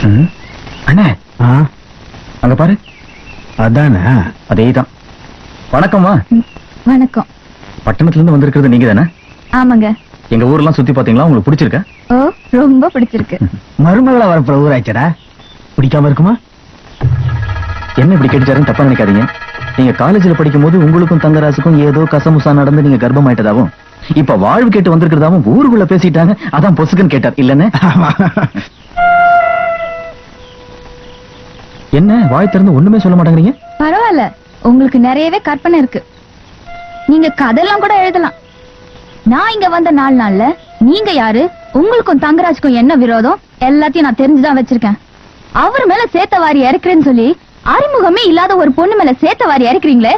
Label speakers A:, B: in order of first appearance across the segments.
A: அண்ணே.
B: ஆ,
A: அங்க பாரு.
B: அதானே?
A: அதேதான். வணக்கம்மா
C: வணக்கம்.
A: பட்டணத்துல இருந்து வந்திருக்கிறது நீங்க தானே
C: ஆமாங்க.
A: எங்க ஊர்லாம் சுத்தி பாத்தீங்களா உங்களுக்கு பிடிச்சிருக்கா?
C: ஓ ரொம்ப பிடிச்சிருக்கு.
B: மருமகளா வரப்புற ஊராச்சடா. பிடிக்காம இருக்குமா?
A: என்ன இப்படி கேட்டுச்சாருன்னு தப்பா நினைக்காதீங்க. நீங்க காலேஜ்ல படிக்கும் போது உங்களுக்கும் தங்கராசுக்கும் ஏதோ கசமுசா நடந்து நீங்க கர்ப்பமாயிட்டதாவும் இப்ப வாழ்வு கேட்டு வந்திருக்கிறதாவும் ஊருக்குள்ள பேசிட்டாங்க. அதான் பொசுக்குன்னு கேட்டார். இல்லன்னு என்ன? வாய் திறந்து ஒண்ணுமே சொல்ல மாட்டேங்கிறீங்க?
C: பரவாயில்ல. உங்களுக்கு நிறையவே கற்பனை இருக்கு. நீங்க கதையெல்லாம் கூட எழுதலாம். நான் இங்க வந்த நாலு நாள்ல நீங்க யாரு? உங்களுக்கும் தங்கராஜுக்கும் என்ன விரோதம்? எல்லாத்தையும் நான் தெரிஞ்சுதான் வச்சிருக்கேன். அவர் மேல சேத்த வாரி இறக்குறேன்னு சொல்லி அறிமுகமே இல்லாத ஒரு பொண்ணு மேல சேத்த வாரி இறக்குறீங்களே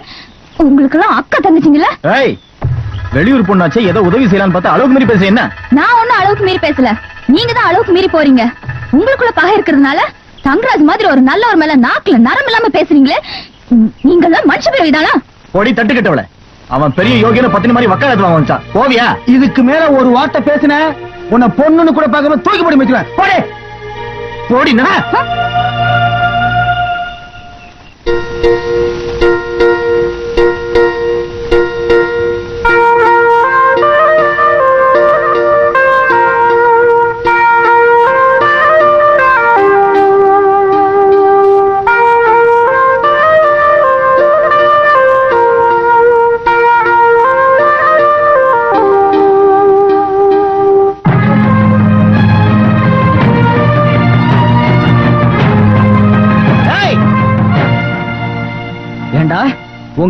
C: உங்களுக்கு எல்லாம் அக்கா தங்கச்சிங்களா
A: ஏய் வெளியூர் பொண்ணாச்சே ஏதோ உதவி செய்யலாம்னு பார்த்தா அளவுக்கு மீறி பேச என்ன?
C: நான் ஒண்ணும் அளவுக்கு மீறி பேசல. நீங்க தான் அளவுக்கு மீறி போறீங்க. உங்களுக்குள்ள பகை இருக்கிறதுனால தங்கராஜ் மாதிரி ஒரு நல்ல ஒரு மேல நாக்குல நரம் இல்லாம பேசுறீங்களே? நீங்க எல்லாம் மனுஷ பிறவிதானா
A: பொடி தட்டு கட்டவள. அவன் பெரிய யோகியன பத்தினி மாதிரி வக்காலத்து வாங்க வச்சான் போவியா?
B: இதுக்கு மேல ஒரு வார்த்தை பேசின உன்னை பொண்ணுன்னு கூட பார்க்காம தூக்கி போடி வச்சுருவேன் போடே.
A: போடி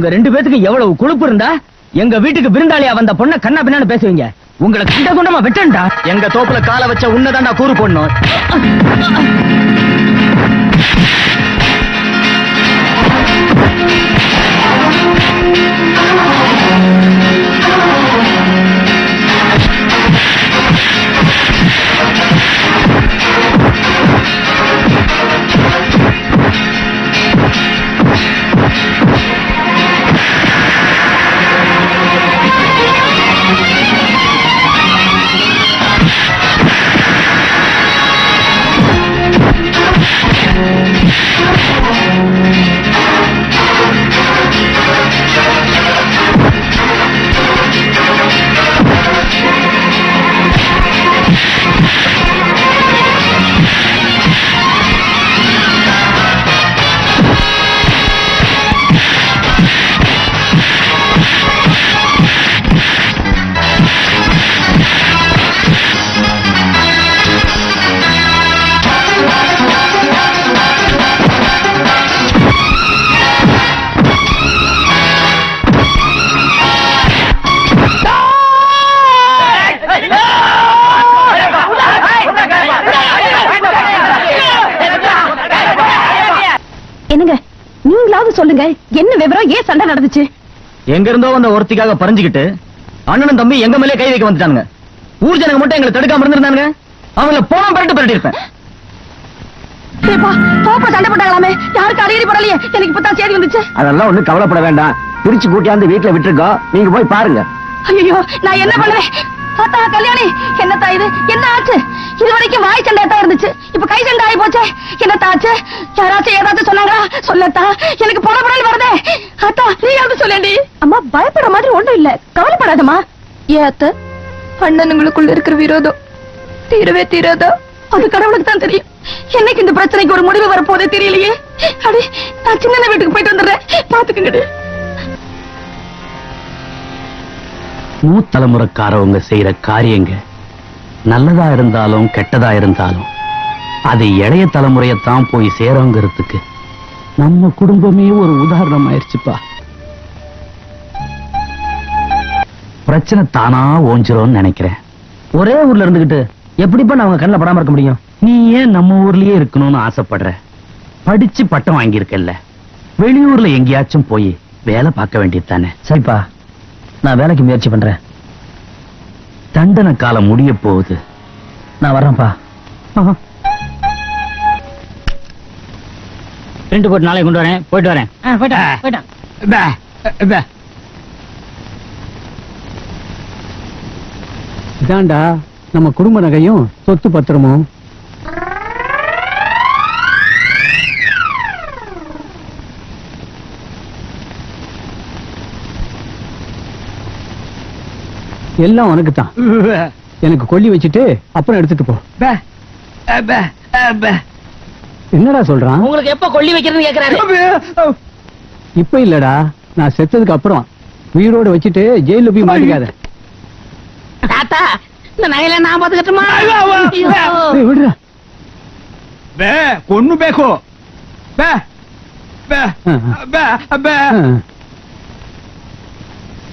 D: உங்க ரெண்டு பேத்துக்கு எவ்வளவு கொழுப்பு இருந்தா? எங்க வீட்டுக்கு விருந்தாளியா வந்த பொண்ண கண்ணா பின்னான்னு பேசுவீங்க. உங்களை கண்ட கொண்டமா வெட்டண்டா
A: எங்க தோப்புல காலை வச்ச உன்னதாண்டா கூறு போடணும்.
C: நீங்களாவது சொல்லுங்க என்ன விவரம் ஏன் சண்டை நடந்துச்சு?
A: எங்க இருந்தோ வந்த ஒருத்திக்காக பறிஞ்சுக்கிட்டு அண்ணனும் தம்பி எங்க மேலே கை வைக்க வந்துட்டானுங்க. ஊர் ஜனங்க மட்டும் எங்களை தடுக்காம இருந்திருந்தானுங்க. அவங்கள போன பரட்டு பரட்டி இருப்பேன்
C: சண்டை போட்டாங்களாமே? யாருக்கு அடிக்கடி படலையே. எனக்கு இப்பதான் செய்தி வந்துச்சு.
B: அதெல்லாம் ஒண்ணும் கவலைப்பட வேண்டாம். பிரிச்சு கூட்டியாந்து வீட்டுல விட்டுருக்கோம். நீங்க போய் பாருங்க.
C: ஐயோ நான் என்ன பண்ணுவேன்? தாத்தா கல்யாணி. என்னத்தா இது? என்ன ஆச்சு? இது வரைக்கும் வாய் சண்டை தான் இருந்துச்சு. இப்ப கை சண்டை ஆகி போச்சே. என்னத்தா ஆச்சு? யாராச்சும் ஏதாச்சும் சொன்னாங்களா? சொல்லத்தா. எனக்கு போன படல் வருதே. அத்தா நீயாவது சொல்லேண்டி? அம்மா பயப்பட மாதிரி ஒண்ணும் இல்ல. கவலைப்படாதம்மா. ஏத்த அண்ணனுங்களுக்குள்ள இருக்கிற விரோதம். தீரவே தீராதா? அது கடவுளுக்கு தான் தெரியும். என்னைக்கு இந்த பிரச்சனைக்கு ஒரு முடிவு வரப்போதே தெரியலையே. அடி நான் சின்ன வீட்டுக்கு போயிட்டு வந்துடுறேன். பாத்துக்கங்கடி.
D: மூத்தலைமுறைக்காரவங்க செய்யற காரியங்க நல்லதா இருந்தாலும் கெட்டதா இருந்தாலும் அது இளைய தலைமுறையத்தான் போய் சேரங்கிறதுக்கு நம்ம குடும்பமே ஒரு உதாரணம் ஆயிடுச்சுப்பா பிரச்சனை தானா ஓஞ்சிரும்னு நினைக்கிறேன். ஒரே ஊர்ல இருந்துகிட்டு எப்படிப்பா நான் அவங்க கண்ணில் படாம இருக்க முடியும்? நீ ஏன் நம்ம ஊர்லயே இருக்கணும்னு ஆசைப்படுற? படிச்சு பட்டம் வாங்கியிருக்கல்ல. வெளியூர்ல எங்கேயாச்சும் போய் வேலை பார்க்க வேண்டியது தானே
A: சரிப்பா. நான் வேலைக்கு முயற்சி பண்றேன்.
D: தண்டனை காலம் முடிய போகுது.
A: நான் வர்றேன்ப்பா.
D: ரெண்டு போட்டு நாளைக்கு கொண்டு வரேன். போயிட்டு வரேன். போயிட்டேன்
B: இதாண்டா நம்ம குடும்ப நகையும் சொத்து பத்திரமும். எல்லாம் உனக்கு தான். எனக்கு கொல்லி வச்சுட்டு அப்புறம் எடுத்துட்டு போ. என்னடா சொல்றான்?
E: உங்களுக்கு எப்ப கொல்லி வைக்கிறதுன்னு கேக்குறாரு.
B: இப்ப இல்லடா நான் செத்ததுக்கு அப்புறம் உயிரோட வச்சுட்டு ஜெயில போய் மாட்டிக்காத.
E: தாத்தா இந்த நகையில நான் பாத்துக்கட்டுமா?
F: விடுறா
B: பே
F: கொன்னு பேக்கோ.
B: பே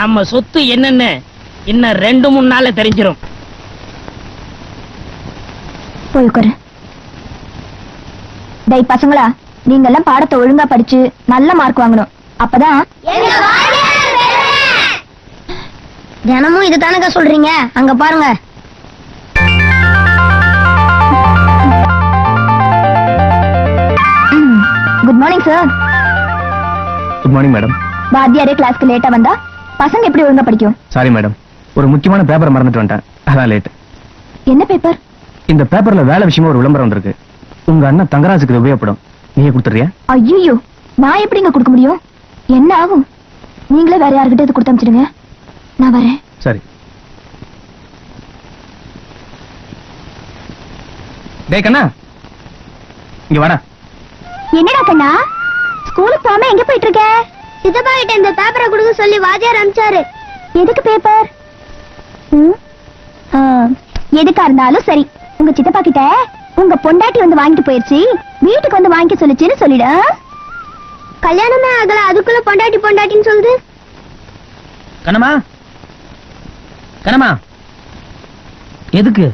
E: நம்ம சொத்து என்னன்னு இன்னும் ரெண்டு மூணு நாள்ல தெரிஞ்சிரும்.
G: போய் உட்காரு டேய் பசங்களா நீங்க எல்லாம் பாடத்தை ஒழுங்கா படிச்சு நல்ல மார்க் வாங்கணும். அப்பதான் தினமும் இது தானங்க சொல்றீங்க. அங்க பாருங்க. Good morning sir
H: good morning madam
G: Vathiyare கிளாஸ்க்கு லேட்டா வந்தா? பசங்க எப்படி ஒழுங்கா படிக்கும்?
H: சாரி மேடம் ஒரு முக்கியமான பேப்பரை மறந்துட்டு வந்துட்டேன். அதான் லேட்
G: என்ன பேப்பர்
H: இந்த பேப்பர்ல வேலை விஷயமா ஒரு விளம்பரம் வந்திருக்கு. உங்க அண்ணன் தங்கராஜுக்கு உபயோகப்படும். நீயே கொடுத்துறியா
G: ஐயோ நான் எப்படிங்க கொடுக்க முடியும்? என்ன ஆகும்? நீங்களே வேற யார்கிட்ட இது கொடுத்து அனுப்பிச்சிடுங்க. நான் வரேன்.
H: சரி டேய் கண்ணா. இங்க வாடா.
G: என்னடா கண்ணா? ஸ்கூலுக்கு போகாம எங்க போயிட்டு இருக்க? சித்தப்பா கிட்ட இந்த பேப்பரை கொடுக்க சொல்லி வாத்தியார் அனுப்பிச்சாரு. எதுக்கு பேப்பர் எதுக்கா இருந்தாலும் சரி. உங்க சித்தப்பா கிட்ட உங்க பொண்டாட்டி வந்து வாங்கிட்டு போயிருச்சு. வீட்டுக்கு வந்து வாங்கிக்க சொல்லுச்சுன்னு சொல்லிடு. கல்யாணமே ஆகல. அதுக்குள்ள பொண்டாட்டி பொண்டாட்டின்னு சொல்லுது.
I: கண்ணம்மா கண்ணம்மா எதுக்கு?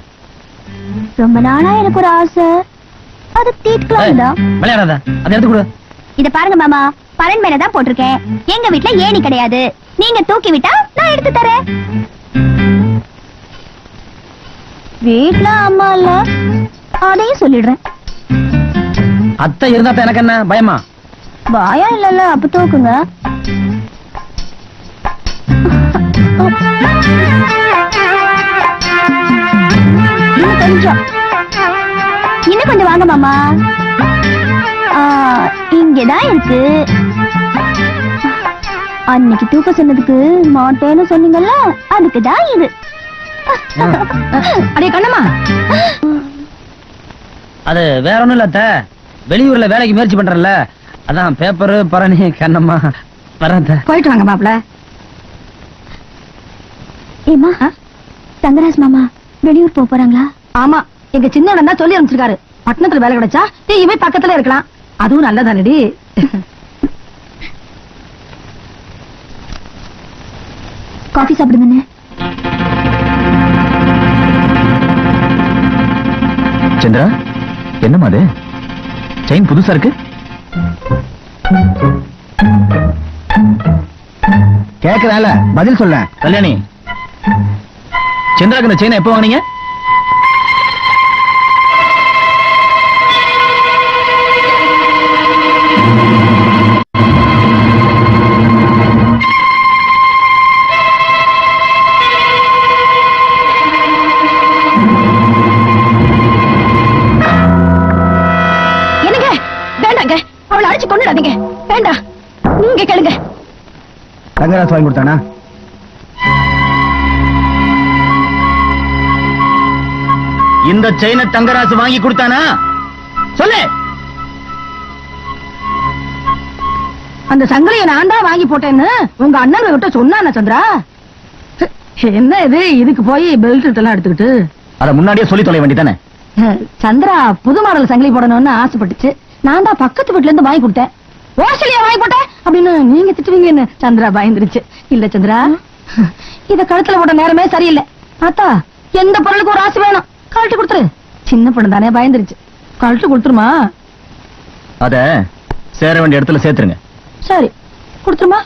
G: ரொம்ப நாளா எனக்கு ஒரு ஆசை. அது தீர்க்கலாம்
I: விளையாடாத. அதை எடுத்து கொடு.
G: இத பாருங்க மாமா. பரன் மேல தான் போட்டிருக்கேன். எங்க வீட்ல ஏணி கிடையாது. நீங்க தூக்கி விட்டா நான் எடுத்து தரேன். வீட்ல அம்மா இல்ல. அதையும் சொல்லிடுறேன்.
I: அத்தை இருந்தா எனக்கு என்ன? பயமா?
G: பயம் இல்லல்ல அப்ப தூக்குங்க. இன்னும் கொஞ்சம். இன்னும் கொஞ்சம் வாங்க மாமா. இங்கதான் இருக்கு. அன்னைக்கு தூக்க சொன்னதுக்கு மாட்டேன்னு சொன்னீங்கல்ல அதுக்குதான் இது. அடே கண்ணம்மா.
I: அது வேற ஒண்ணும் இல்ல வெளியூர்ல வேலைக்கு முயற்சி பண்றேன்ல. அதான் பேப்பரு பரணி கண்ணம்மா. வரேன்.
G: போயிட்டு வாங்க மாப்ள ஏமா தங்கராஜ் மாமா வெளியூர் போக போறாங்களா? ஆமா எங்க சின்ன தான் சொல்லி அனுப்பிச்சிருக்காரு. பட்டணத்துல வேலை கிடைச்சா இவன் பக்கத்துல இருக்கலாம். அதுவும் நல்லதானடி? காஃபி சாப்பிடுங்க
H: சந்திரா என்னம்மா அது? செயின் புதுசா இருக்கு?
B: கேக்குறால பதில் சொல்ல
H: கல்யாணி சந்திராக்கு இந்த செயினை எப்போ வாங்குனீங்க?
G: அடிச்சு கொண்டுடாதீங்க வேண்டாம் நீங்க கேளுங்க.
B: தங்கராஜ் வாங்கி கொடுத்தானா?
H: இந்த செயினை தங்கராசு வாங்கி கொடுத்தானா? சொல்லு.
G: அந்த சங்கிலியை நான் தான் வாங்கி போட்டேன்னு உங்க அண்ணன் கிட்ட சொன்னான சந்திரா?
C: என்ன இது? இதுக்கு போய் பெல்ட் எல்லாம் எடுத்துக்கிட்டு.
A: அத முன்னாடியே சொல்லி தொலை வேண்டியதானே
C: அஹ், சந்திரா புது மாடல் சங்கிலி போடணும்னு ஆசைப்பட்டுச்சு. நான் தான் பக்கத்து வீட்டுல இருந்து வாங்கி கொடுத்தேன். ஓசலியா வாங்கி போட்டேன். அப்படின்னு நீங்க திட்டுவீங்கன்னு சந்திரா பயந்துருச்சு. இல்ல சந்திரா. இத கழுத்துல போட்ட நேரமே சரியில்லை. ஆத்தா எந்த பொருளுக்கு ஒரு ஆசை வேணும்? கழட்டி கொடுத்துரு. சின்ன பொண்ணு தானே பயந்துருச்சு. கழட்டி கொடுத்துருமா?
A: அத சேர வேண்டிய இடத்துல சேர்த்துருங்க.
C: சரி கொடுத்துருமா?